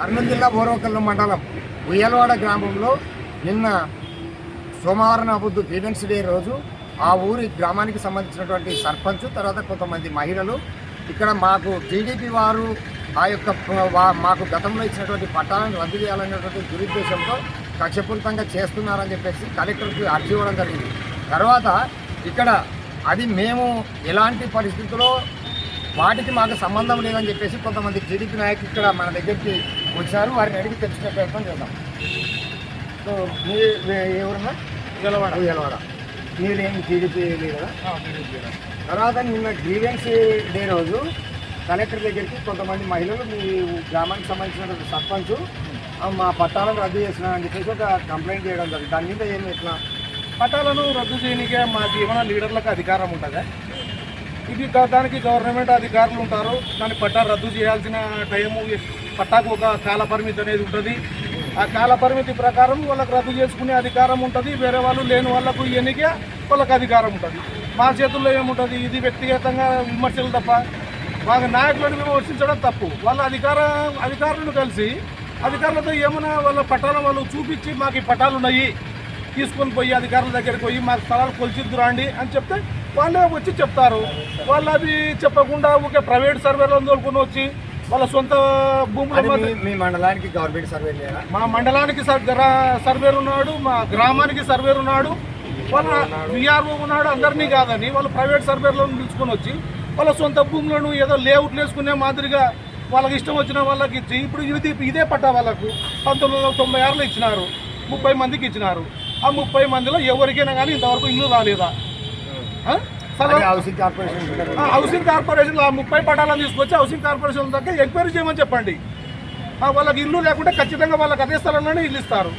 కర్నూలు జిల్లా బోరవకల్లం మండలం ఉయ్యలవాడ గ్రామంలో నిన్న సోమవారం అబుద్దు గ్రీవెన్స్ డే రోజు ఆ ఊరి గ్రామానికి సంబంధించినటువంటి సర్పంచ్ తర్వాత కొంతమంది మహిళలు ఇక్కడ మాకు టీడీపీ వారు ఆ యొక్క మాకు గతంలో ఇచ్చినటువంటి పట్టాలను రద్దు చేయాలనేటువంటి దురుద్దేశంతో కక్షపూరితంగా చేస్తున్నారని చెప్పేసి కలెక్టర్కి అర్జీ ఇవ్వడం జరిగింది. తర్వాత ఇక్కడ అది మేము ఎలాంటి పరిస్థితుల్లో వాటికి మాకు సంబంధం లేదని చెప్పేసి కొంతమంది టీడీపీ నాయకులు ఇక్కడ మన దగ్గరికి వచ్చారు. వారిని అడిగి తెలుసుకునే ప్రయత్నం చేద్దాం. సో మీ ఎవరన్నా? గెలవాడ ఉయ్యలవాడ మీరేం టీడీపీ లీడరా? తర్వాత నిన్న గ్రీవెన్స్ డే రోజు కలెక్టర్ దగ్గరికి కొంతమంది మహిళలు మీ గ్రామానికి సంబంధించిన సర్పంచ్ మా పట్టాలను రద్దు చేస్తున్నారని చెప్పేసి ఒక కంప్లైంట్ చేయడం జరిగింది. దాని మీద ఏమి ఎట్లా? పట్టాలను రద్దు చేయనికే మా జీవన లీడర్లకు అధికారం ఉంటుందా? ఇది దానికి గవర్నమెంట్ అధికారులు ఉంటారు. దాని పట్టా రద్దు చేయాల్సిన టైము పట్టాకు ఒక కాల పరిమితి అనేది ఉంటుంది. ఆ కాల పరిమితి ప్రకారం వాళ్ళకి రద్దు చేసుకునే అధికారం ఉంటుంది. వేరే వాళ్ళు లేని వాళ్ళకు ఎన్నిక వాళ్ళకి అధికారం ఉంటుంది. మా చేతుల్లో ఏముంటుంది? ఇది వ్యక్తిగతంగా విమర్శలు తప్ప మాకు నాయకులను విమర్శించడం తప్పు. వాళ్ళ అధికార అధికారులను కలిసి అధికారులతో ఏమైనా వాళ్ళ పట్టాలు వాళ్ళు చూపించి మాకు ఈ పట్టాలు ఉన్నాయి. తీసుకొని పోయి అధికారుల దగ్గరికి పోయి మాకు స్థలాలు కొలిచిద్దురాండి అని చెప్తే వాళ్ళే వచ్చి చెప్తారు. వాళ్ళు అవి చెప్పకుండా ఊకే ప్రైవేట్ సర్వేలను తోలుకొని వచ్చి వాళ్ళ సొంత భూముల అది మీ- మండలానికి గవర్నమెంట్ సర్వే మా మండలానికి సర్వేర్ ఉన్నాడు మా గ్రామానికి సర్వేర్ ఉన్నాడు వాళ్ళ విఆర్ఓ ఉన్నాడు అందరినీ కాదని వాళ్ళు ప్రైవేట్ సర్వేర్లను పిలుచుకొని వచ్చి వాళ్ళ సొంత భూములను ఏదో లేఅవుట్లు వేసుకునే మాదిరిగా వాళ్ళకి ఇష్టం వచ్చిన వాళ్ళకి ఇచ్చి ఇప్పుడు ఇది ఇదే పట్టా వాళ్ళకు పంతొమ్మిది వందల తొంభై ఆరులో ఇచ్చినారు ముప్పై మందికి ఇచ్చినారు. ఆ ముప్పై మందిలో ఎవరికైనా కానీ ఇంతవరకు ఇల్లు రాలేదా? అది హౌసింగ్ కార్పొరేషన్ హౌసింగ్ కార్పొరేషన్ ముప్పై పటాలను తీసుకొచ్చి హౌసింగ్ కార్పొరేషన్ దగ్గర ఎంక్వైరీ చేయమని చెప్పండి. వాళ్ళకి ఇల్లు లేకుంటే ఖచ్చితంగా వాళ్ళకి అదే స్థలంలోనే ఇల్లు ఇస్తారు.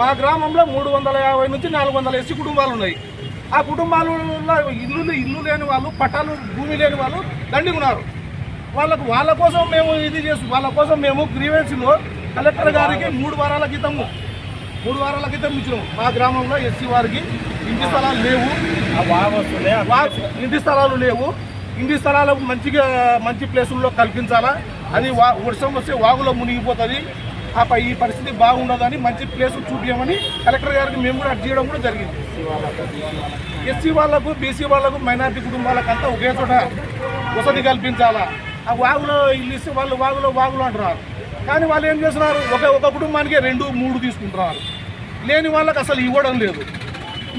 మా గ్రామంలో మూడు వందల యాభై నుంచి నాలుగు వందల ఎస్సీ కుటుంబాలు ఉన్నాయి. ఆ కుటుంబాలలో ఇల్లు ఇల్లు లేని వాళ్ళు పట్టాలు భూమి లేని వాళ్ళు దండిగా ఉన్నారు వాళ్ళకు వాళ్ళ కోసం మేము ఇది చేసి వాళ్ళ కోసం మేము గ్రీవెన్స్లో కలెక్టర్ గారికి మూడు వారాల క్రితము మూడు వారాల క్రితం ఇచ్చినాం మా గ్రామంలో ఎస్సీ వారికి ఇంటి స్థలాలు లేవు. ఇంటి స్థలాలు లేవు. ఇంటి స్థలాలకు మంచిగా మంచి ప్లేసుల్లో కల్పించాలా? అది వా వర్షం వస్తే వాగులో మునిగిపోతుంది. ఆ పై ఈ పరిస్థితి బాగుండదని మంచి ప్లేస్ చూపించమని కలెక్టర్ గారికి మేము కూడా అర్జీ చేయడం కూడా జరిగింది. ఎస్సీ వాళ్ళకు బీసీ వాళ్ళకు మైనారిటీ కుటుంబాలకు అంతా ఒకే చోట వసతి కల్పించాలా? ఆ వాగులో ఇల్లు ఇస్తే వాళ్ళు వాగులో వాగులో అంటున్నారు. కానీ వాళ్ళు ఏం చేస్తున్నారు? ఒక ఒక కుటుంబానికి రెండు మూడు తీసుకుంటున్నారు. లేని వాళ్ళకి అసలు ఇవ్వడం లేదు.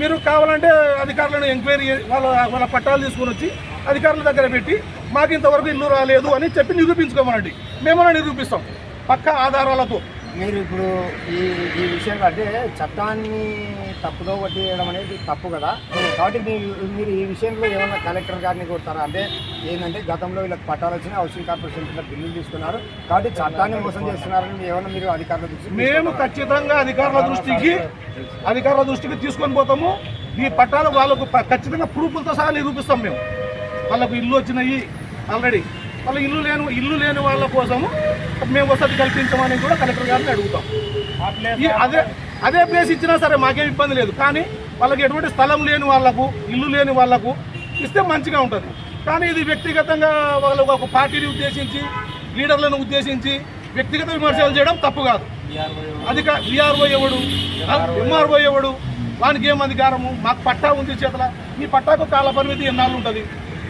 మీరు కావాలంటే అధికారులను ఎంక్వైరీ వాళ్ళ వాళ్ళ పట్టాలు తీసుకొని వచ్చి అధికారుల దగ్గర పెట్టి మాకు ఇంతవరకు ఇల్లు రాలేదు అని చెప్పి నిరూపించుకోమనండి. మేమన్నా నిరూపిస్తాం. పక్క ఆధారాలతో. మీరు ఇప్పుడు ఈ ఈ విషయం అంటే చట్టాన్ని తప్పుదో వేయడం అనేది తప్పు కదా. కాబట్టి మీరు మీరు ఈ విషయంలో ఏమన్నా కలెక్టర్ గారిని కొడతారా? అంటే ఏంటంటే గతంలో వీళ్ళకి పట్టాలు వచ్చిన హౌసింగ్ కార్పొరేషన్ కింద బిల్లులు తీసుకున్నారు. కాబట్టి చట్టాన్ని మోసం చేస్తున్నారని ఏమన్నా మీరు అధికారుల దృష్టికి మేము ఖచ్చితంగా అధికారుల దృష్టికి అధికారుల దృష్టికి తీసుకొని పోతాము. ఈ పట్టాలు వాళ్ళకు ఖచ్చితంగా ప్రూఫ్లతో సహా నిరూపిస్తాం మేము. వాళ్ళకు ఇల్లు వచ్చినాయి ఆల్రెడీ. వాళ్ళ ఇల్లు లేని ఇల్లు లేని వాళ్ళ కోసము మేము వసతి కల్పించమని కూడా కలెక్టర్ గారిని అడుగుతాం. అదే అదే ప్లేస్ ఇచ్చినా సరే మాకేం ఇబ్బంది లేదు. కానీ వాళ్ళకి ఎటువంటి స్థలం లేని వాళ్ళకు ఇల్లు లేని వాళ్ళకు ఇస్తే మంచిగా ఉంటుంది. కానీ ఇది వ్యక్తిగతంగా వాళ్ళకు ఒక పార్టీని ఉద్దేశించి లీడర్లను ఉద్దేశించి వ్యక్తిగత విమర్శలు చేయడం తప్పు కాదు. అధిక విఆర్ఓ ఎవడు? ఎంఆర్ఓ ఎవడు? వానికి ఏం అధికారము? మాకు పట్టా ఉంది చేతల. ఈ పట్టాకు కాల పరిమితి ఎన్నాళ్ళు ఉంటుంది?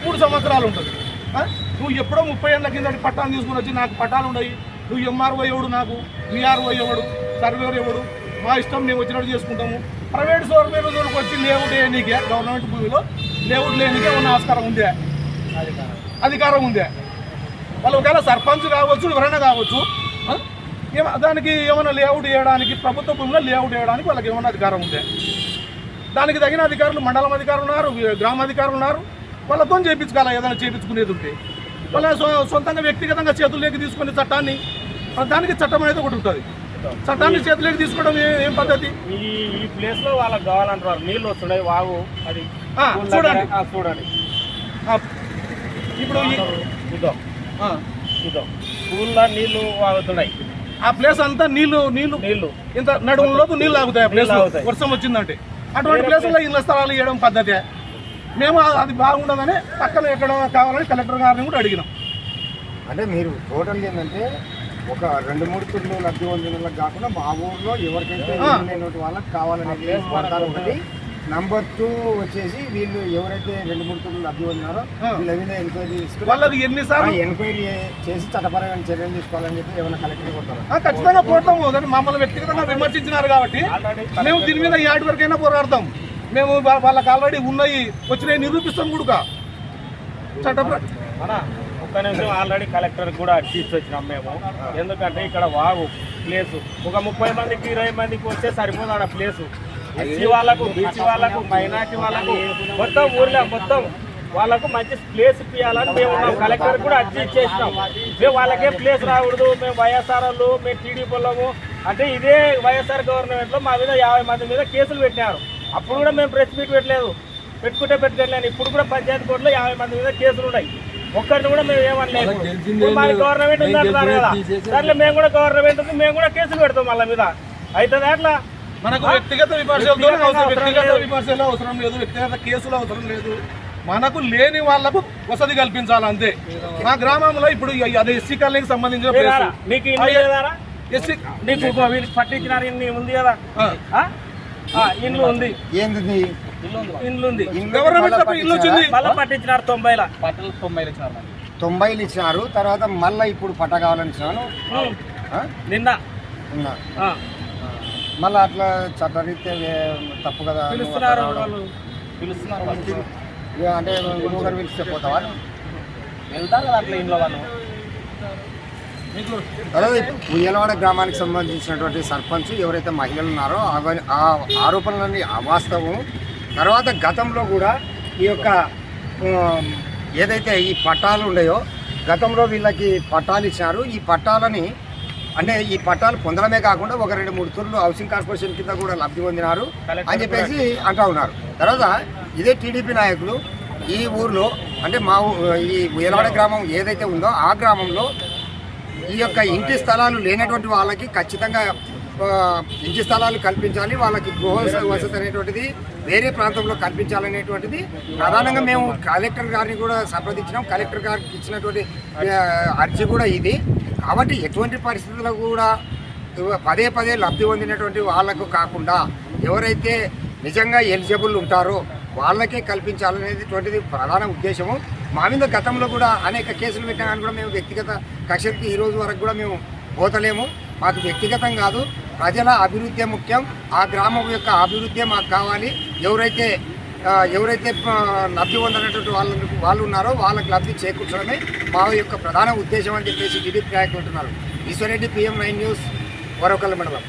మూడు సంవత్సరాలు ఉంటుంది? నువ్వు ఎప్పుడో ముప్పై ఏళ్ళ కింద పట్టాలు తీసుకుని వచ్చి నాకు పట్టాలు ఉన్నాయి. నువ్వు ఎంఆర్ఓ ఎవడు నాకు? విఆర్ఓ ఎవడు? సర్వేర్ ఎవడు? మా ఇష్టం మేము వచ్చినట్టు చేసుకుంటాము. ప్రైవేట్ సర్వేర్ వచ్చి లేవుట్ లేనికే గవర్నమెంట్ భూమిలో లేవుట్ లేనికే ఉన్న ఆస్కారం ఉందే? అధికారం ఉందే? వాళ్ళు ఒకవేళ సర్పంచ్ కావచ్చు ఎవరైనా కావచ్చు ఏమో దానికి ఏమైనా లేఅవుట్ వేయడానికి ప్రభుత్వ భూమిలో లేఅవుట్ వేయడానికి వాళ్ళకి ఏమైనా అధికారం ఉందే? దానికి తగిన అధికారులు మండలం అధికారులు ఉన్నారు గ్రామాధికారులు గ్రామ అధికారులు ఉన్నారు. వాళ్ళతో చేయించుకోవాలి ఏదైనా చేయించుకునేది ఉంటే? వాళ్ళ సొంతంగా వ్యక్తిగతంగా చేతుల్లోకి తీసుకునే చట్టాన్ని దానికి చట్టం అనేది ఒకటి ఉంటుంది. చట్టాన్ని చేతుల్లోకి తీసుకోవడం ఏ- పద్ధతి? ఈ ప్లేస్లో వాళ్ళకి కావాలంటారు. నీళ్ళు వస్తున్నాయి వాగు. అది చూడండి. ఆ, చూడండి. ఇప్పుడు చూద్దాం ఆ, చూద్దాం స్కూల్లో నీళ్ళు వాగుతున్నాయి. ఆ ప్లేస్ అంతా నీళ్ళు నీళ్ళు నీళ్ళు. ఇంత నడుము లోపు నీళ్ళు ఆగుతాయి ఆ ప్లేస్. వర్షం వచ్చిందంటే. అటువంటి ప్లేసుల్లో ఇళ్ళ స్థలాలు ఇవ్వడం పద్ధతే. మేము అది బాగుండదని పక్కన ఎక్కడ కావాలని కలెక్టర్ గారిని కూడా అడిగినాం. అంటే మీరు టోటల్ ఏంటంటే ఒక రెండు మూడు తుళ్ళు లబ్ధి పొందిన వాళ్ళకి కాకుండా మా ఊర్లో ఎవరికైతే లేనటువంటి వాళ్ళకి కావాలనేది పడతారు. ఒకటి నంబర్ టూ వచ్చేసి వీళ్ళు ఎవరైతే రెండు మూడు తుళ్ళు లబ్ధి పొందినారో. వీళ్ళ మీద ఎంక్వైరీ తీసుకుని ఎన్నిసార్లు? ఎంక్వైరీ చేసి చట్టపరమైన చర్యలు తీసుకోవాలని చెప్పి ఏమైనా కలెక్టర్ కొడతారు? ఖచ్చితంగా పోతాము కానీ మమ్మల్ని వ్యక్తిగతంగా విమర్శించినారు కాబట్టి మేము దీని మీద యాడ్ వరకైనా పోరాడతాం. మేము వాళ్ళకి ఆల్రెడీ ఉన్నాయి. వచ్చినాయి. నిరూపిస్తాం కూడా చట్టప్ర మన ఒక్క నిమిషం ఆల్రెడీ కలెక్టర్ కూడా తీసుకొచ్చినాం వచ్చినాం మేము. ఎందుకంటే ఇక్కడ వాగు ప్లేస్ ఒక ముప్పై మందికి ఇరవై మందికి వస్తే సరిపోదు ఆడ ప్లేసు ఎస్సీ వాళ్ళకు బీసీ వాళ్ళకు మైనార్టీ వాళ్ళకు మొత్తం ఊర్లో మొత్తం వాళ్ళకు మంచి ప్లేస్ ఇప్పించాలని మేము ఉన్నాం. కలెక్టర్ కూడా అర్జీ ఇచ్చేసినాం మేము వాళ్ళకే ప్లేస్ రాకూడదు. మేము వైఎస్ఆర్ వాళ్ళు మేము టీడీపీ వాళ్ళము. అంటే ఇదే వైఎస్ఆర్ గవర్నమెంట్లో మా మీద యాభై మంది మీద కేసులు పెట్టినారు. అప్పుడు కూడా మేము ప్రెస్ మీట్ పెట్టలేదు. పెట్టుకుంటే పెట్టుకోలేను ఇప్పుడు కూడా పంచాయతీ కోర్టులో యాభై మంది మీద కేసులు ఉన్నాయి. ఒక్కరిని కూడా మేము ఏమనలేదు మాది గవర్నమెంట్ ఉంది అంటున్నారు కదా. సర్లే మేము కూడా గవర్నమెంట్ ఉంది. మేము కూడా కేసులు పెడతాం వాళ్ళ మీద. అవుతుంది అట్లా మనకు వ్యక్తిగత విమర్శలతో అవసరం. వ్యక్తిగత విమర్శలు అవసరం లేదు. వ్యక్తిగత కేసులు అవసరం లేదు. మనకు లేని వాళ్ళకు వసతి కల్పించాలి అంతే మా గ్రామంలో ఇప్పుడు అది ఎస్సీ కాలనీకి సంబంధించిన? నీకు ఎస్సీ నీకు వీళ్ళకి పట్టించినారు ఇన్ని ఉంది కదా. ఇల్లు ఉంది. ఏంది? ఇల్లు ఉంది. ఇల్లు గవర్నమెంట్ ఇల్లు వచ్చింది? మళ్ళీ పట్టించినారు తొంభైల తొంభైలు ఇచ్చినారు తర్వాత మళ్ళీ ఇప్పుడు పట్ట కావాలని ఇచ్చినాను? నిన్న. మళ్ళీ అట్లా చట్టరీత్యా తప్పు కదా నువ్వు పిలుస్తున్నారు పిలుస్తున్నారు అంటే ఇంకొకరు పిలిస్తే పోతావా? వెళ్తారు కదా అట్లా ఇంట్లో వాళ్ళు. ఉయ్యలవాడ గ్రామానికి సంబంధించినటువంటి సర్పంచ్ ఎవరైతే మహిళలు ఉన్నారో అవన్నీ ఆ ఆరోపణలన్నీ అవాస్తవం. తర్వాత గతంలో కూడా ఈ యొక్క ఏదైతే ఈ పట్టాలు ఉన్నాయో గతంలో వీళ్ళకి పట్టాలు ఇచ్చినారు ఈ పట్టాలని అంటే ఈ పట్టాలు పొందడమే కాకుండా ఒక రెండు మూడు తూర్లు హౌసింగ్ కార్పొరేషన్ కింద కూడా లబ్ధి పొందినారు అని చెప్పేసి అంటా ఉన్నారు. తర్వాత ఇదే టీడీపీ నాయకులు ఈ ఊర్లో అంటే మా ఈ ఉయ్యలవాడ గ్రామం ఏదైతే ఉందో ఆ గ్రామంలో ఈ యొక్క ఇంటి స్థలాలు లేనటువంటి వాళ్ళకి ఖచ్చితంగా ఇంటి స్థలాలు కల్పించాలి. వాళ్ళకి గృహ వసతి అనేటువంటిది వేరే ప్రాంతంలో కల్పించాలనేటువంటిది ప్రధానంగా మేము కలెక్టర్ గారిని కూడా సంప్రదించినాం. కలెక్టర్ గారికి ఇచ్చినటువంటి అర్జీ కూడా ఇది. కాబట్టి ఎటువంటి పరిస్థితుల్లో కూడా పదే పదే లబ్ధి పొందినటువంటి వాళ్ళకు కాకుండా ఎవరైతే నిజంగా ఎలిజిబుల్ ఉంటారో వాళ్ళకే కల్పించాలనేటువంటిది ప్రధాన ఉద్దేశము. మా మీద గతంలో కూడా అనేక కేసులు పెట్టామని కూడా మేము వ్యక్తిగత కక్షకి ఈ రోజు వరకు కూడా మేము పోతలేము. మాకు వ్యక్తిగతం కాదు ప్రజల అభివృద్ధి ముఖ్యం. ఆ గ్రామం యొక్క అభివృద్ధి మాకు కావాలి. ఎవరైతే ఎవరైతే లబ్ధి పొందనటువంటి వాళ్ళు వాళ్ళు ఉన్నారో వాళ్ళకి లబ్ధి చేకూర్చడమే మా యొక్క ప్రధాన ఉద్దేశం అని చెప్పేసి టీడీపీ నాయకులు అంటున్నారు. ఈశ్వరెడ్డి పిఎం నైన్ న్యూస్ వరొకళ్ళ మండలం.